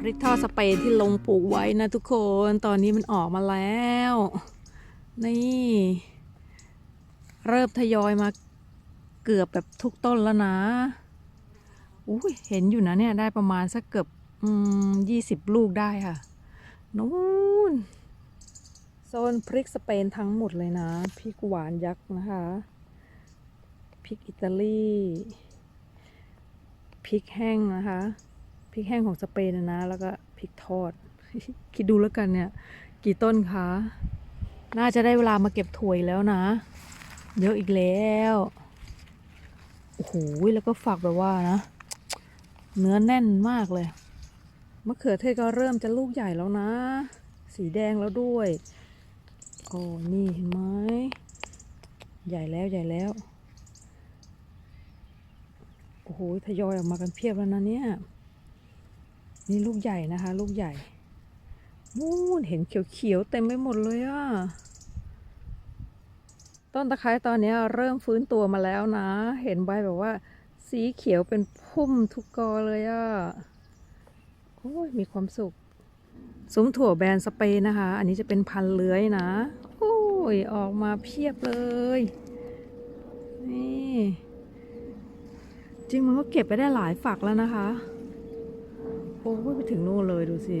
พริกทอดสเปนที่ลงปลูกไว้นะทุกคนตอนนี้มันออกมาแล้ว นี่ เริ่มทยอยมาเกือบแบบทุกต้นแล้วนะอุ้ยเห็นอยู่นะเนี่ยได้ประมาณสักเกือบยี่สิบลูกได้ค่ะนู้นโซนพริกสเปนทั้งหมดเลยนะพริกหวานยักษ์นะคะพริกอิตาลีพริกแห้งนะคะ ริกแห้งของสเปนนะนะ แล้วก็พริกทอด คิดดูแล้วกันเนี่ย กี่ต้นคะ น่าจะได้เวลามาเก็บถั่วแล้วนะ เยอะอีกแล้ว โอ้โห แล้วก็ฝักแบบว่านะ เนื้อแน่นมากเลย มะเขือเทศก็เริ่มจะลูกใหญ่แล้วนะ สีแดงแล้วด้วยโอ้นี่เห็นไหมใหญ่แล้วใหญ่แล้ว โอ้โห ทยอยออกมากันเพียบแล้วนะเนี่ย นี่ลูกใหญ่นะคะ ลูกใหญ่มูนเห็นเขียวๆเต็มไปหมดเลยอะต้นตะไคร้ตอนนี้เริ่มฟื้นตัวมาแล้วนะ เห็นใบแบบว่า สีเขียวเป็นพุ่มทุกกอเลยอะโอ้ยมีความสุข ซุ้มถั่วแบรนด์สเปนนะคะ อันนี้จะเป็นพันเลื้อยนะ โอ้ย ออกมาเพียบเลย นี่ จริงมันก็เก็บไปได้หลายฝักแล้วนะคะ โอ้ยไปถึงนู่นเลยดูสิ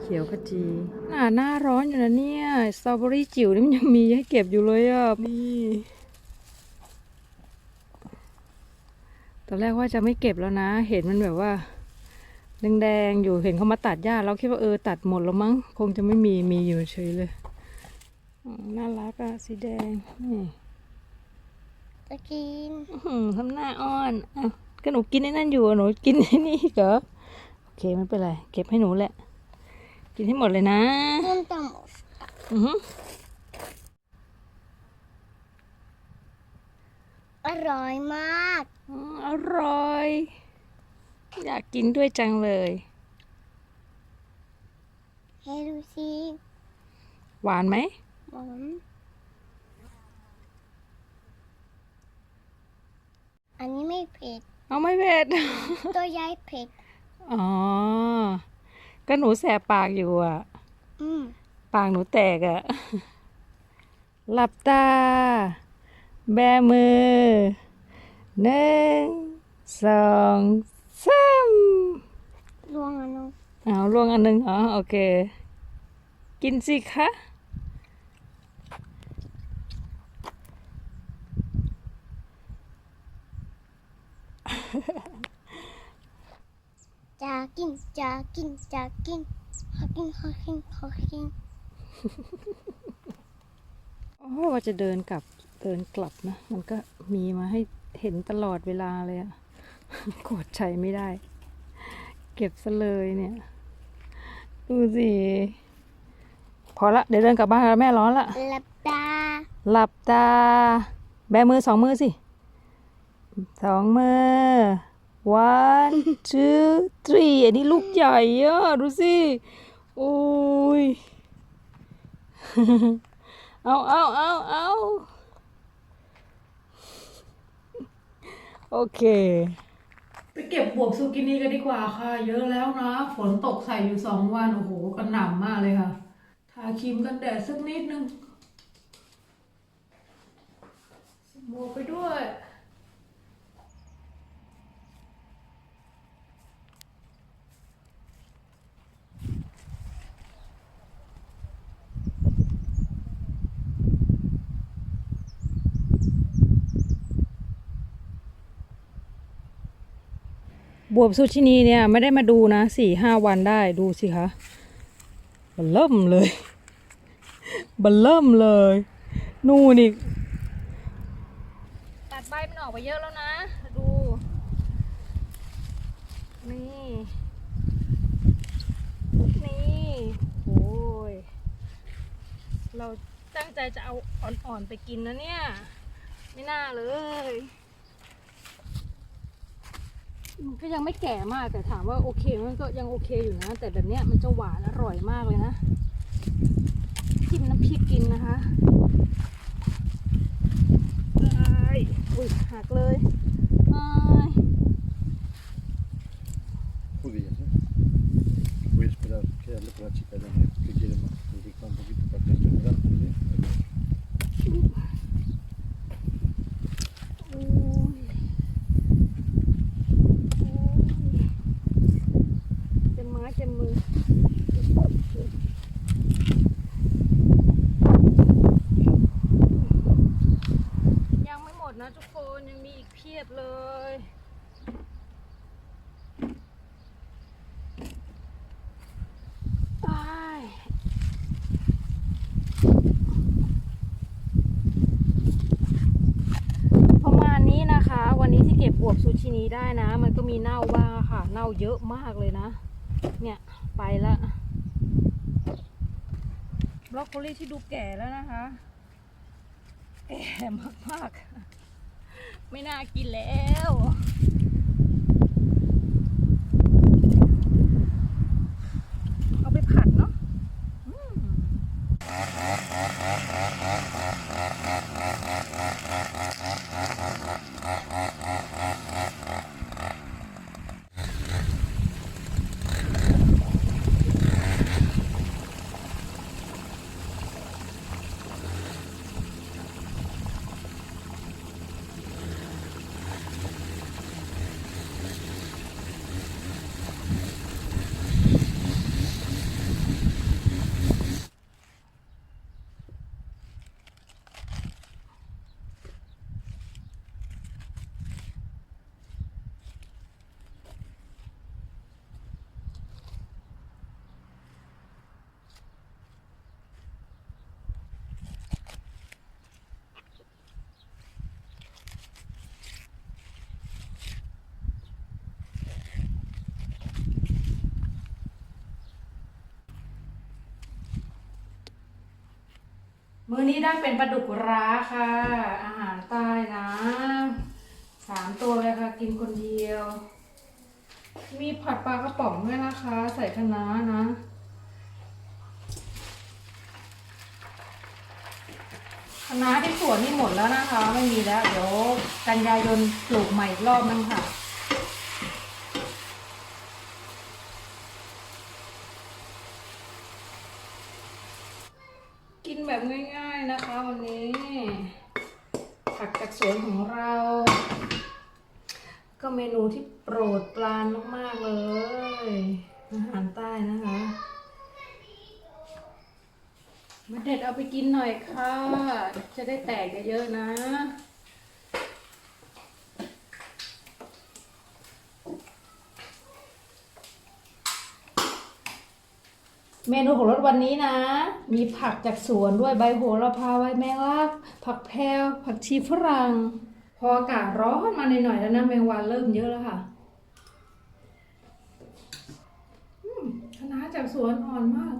เขียวขจีหน้าหน้าร้อนอยู่นะเนี่ยสตรอเบอรี่จิ๋วนี่มันยังมีให้เก็บอยู่เลยอะนี่ตอนแรกว่าจะไม่เก็บแล้วนะ เห็นมันแบบว่าแดงๆอยู่เห็นเขามาตัดหญ้าเราคิดว่าเออตัดหมดแล้วมั้ง คงจะไม่มีมีอยู่เฉยเลยอ๋อน่ารักอะสีแดงนี่จะกินอื้อหือทำหน้าอ้อนอะก็หนูกินไอ้นั่นอยู่อะหนูกินไอ้นี่อีกเหรอโอ เคไม่เป็นไร เก็บให้หนูแหละ กินให้หมดเลยนะต้มตำอือหืออร่อยมาก อืมอร่อย อยากกินด้วยจังเลย ให้ดูสิหวานไหมหอมอันนี้ไม่เผ็ด เอาไม่เผ็ด ตัวใหญ่เผ็ด อ๋อ ก็หนูแสบปากอยู่อะ อืมปากหนูแตกอะหลับตา แบมือหนึ่งสองสามลวงอันนู้นเอาล่วงอันหนึ่งอ๋อโอเค กินสิคะ จะกินจะกินจะกินขอกินขอกินขอกินโอ้ว่าจะเดินกลับเดินกลับนะ มันก็มีมาให้เห็นตลอดเวลาเลยอะกดใจไม่ได้ เก็บซะเลยเนี่ย ดูสิพอละเดี๋ยวเดินกลับบ้านแล้วแม่ร้อนละหลับตา หลับตา แบมือสองมือสิ สองมือ one two three อันนี้ลูกใหญ่อะดูสิ โอ้ย เอาเอาเอาเอาโอเค ไปเก็บบวบซูกินีกันดีกว่าค่ะ เยอะแล้วนะ ฝนตกใส่อยู่สองวัน โอ้โหกระหน่ำมากเลยค่ะ ทาครีมกันแดดสักนิดนึงหมวกไปด้วย บวบซูชินีเนี่ยไม่ได้มาดูนะสี่ห้าวันได้ดูสิคะบัลเริ่มเลยบัลเริ่มเลย นู่นอีกตัดใบมันออกไปเยอะแล้วนะ ดู นี่นี่โอ้ยเราตั้งใจจะเอาอ่อนๆไปกินนะเนี่ย ไม่น่าเลย ก็ยังไม่แก่มากแต่ถามว่าโอเคมันก็ยังโอเคอยู่นะ แต่แบบเนี้ยมันจะหวานอร่อยมากเลยนะจิ้มน้ำพริกกินนะคะไอุ้ยหักเลยไอ้ผู้ดีใช่ไหม voy a esperar que darle por la chica de la que quiere más, que ได้นะ มันก็มีเน่าบ้างค่ะ เน่าเยอะมากเลยนะ เนี่ยไปละบล็อกโคลีที่ดูแก่แล้วนะคะ แก่มากๆ ไม่น่ากินแล้ว อนี้ได้เป็นปลาดุกร้าค่ะ อาหารใต้นะสามตัวเลยค่ะ กินคนเดียว มีผัดปลากระป๋องด้วยนะคะ ใส่คะน้านะคะน้าที่สวนนี่หมดแล้วนะคะ ไม่มีแล้ว เดี๋ยวกันยายนปลูกใหม่อีกรอบนึงค่ะ กินแบบง่าย ๆนะคะวันนี้ ผักจากสวนของเรา ก็เมนูที่โปรดปรานมากๆเลย อาหารใต้นะคะมาเด็ดเอาไปกินหน่อยค่ะ จะได้แตกเยอะๆนะ เมนูของรถวันนี้นะ มีผักจากสวนด้วยใบโหระพาใบแมงลัก ผักแพรวผักชีฝรั่ง พออากาศร้อนมาหน่อยๆแล้วนะแมงวันเริ่มเยอะแล้วค่ะอืมคะน้าจากสวนอ่อนมาก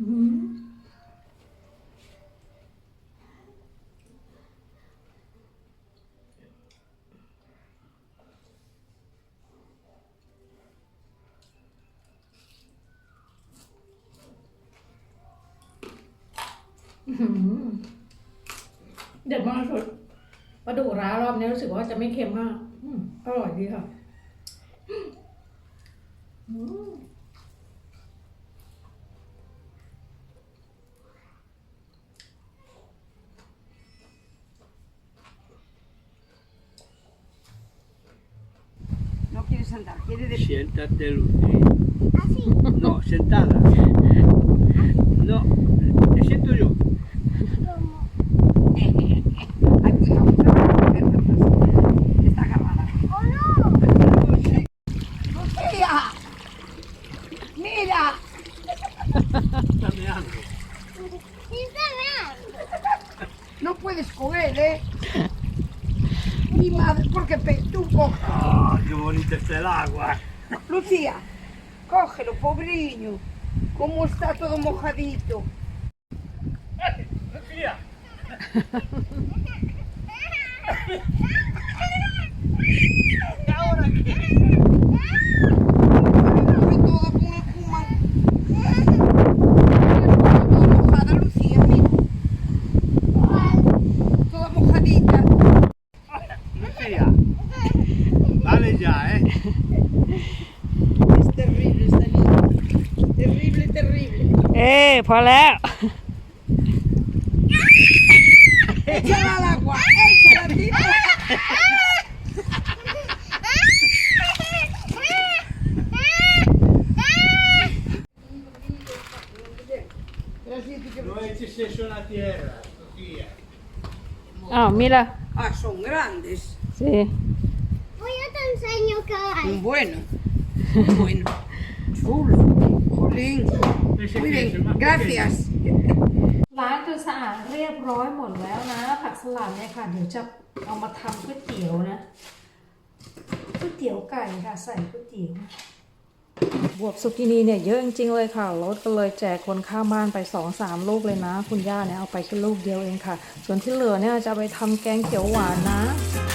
อืม อื้อหือเด็ดมากสุดปลาดุกร้ารอบนี้รู้สึกว่าจะไม่เค็มมากอืมอร่อยดีค่ะอืม No quieres andar, quieres de Siéntate, Lucy. Así. No, sentada. No, ¡Mira! Está meando. ¡Instagram! No puedes él, ¿eh? Mi madre, porque tú coges. Ah, qué bonito está el agua. Lucía, cógelo, pobriño. ¿Cómo está todo mojadito? Lucía. ¿Ahora qué? Es terrible esta niña. Terrible, terrible. เอ๊พอแล้ว Échala al agua, échala, tira. Pero así que No eches eso en la tierra, Lucía. อ้าวมีละ Ah, son grandes. สิ Voy a te enseño que hay. Bueno, muy bueno. Chulo. Jolín. Ese Muy que es el bien, más gracias. ล้างจนสะอาดเรียบร้อยหมดแล้วนะ ผักสลัดเนี่ยค่ะ เดี๋ยวจะเอามาทำก๋วยเตี๋ยวนะก๋วยเตี๋ยวไก่ค่ะใส่ก๋วยเตี๋ยว บวบสุกินีเนี่ยเยอะจริงๆเลยค่ะรถก็เลยแจกคนข้างบ้านไปสองสามลูกเลยนะ คุณย่าเนี่ยเอาไปแค่ลูกเดียวเองค่ะ ส่วนที่เหลือเนี่ยจะเอาไปทำแกงเขียวหวานนะเ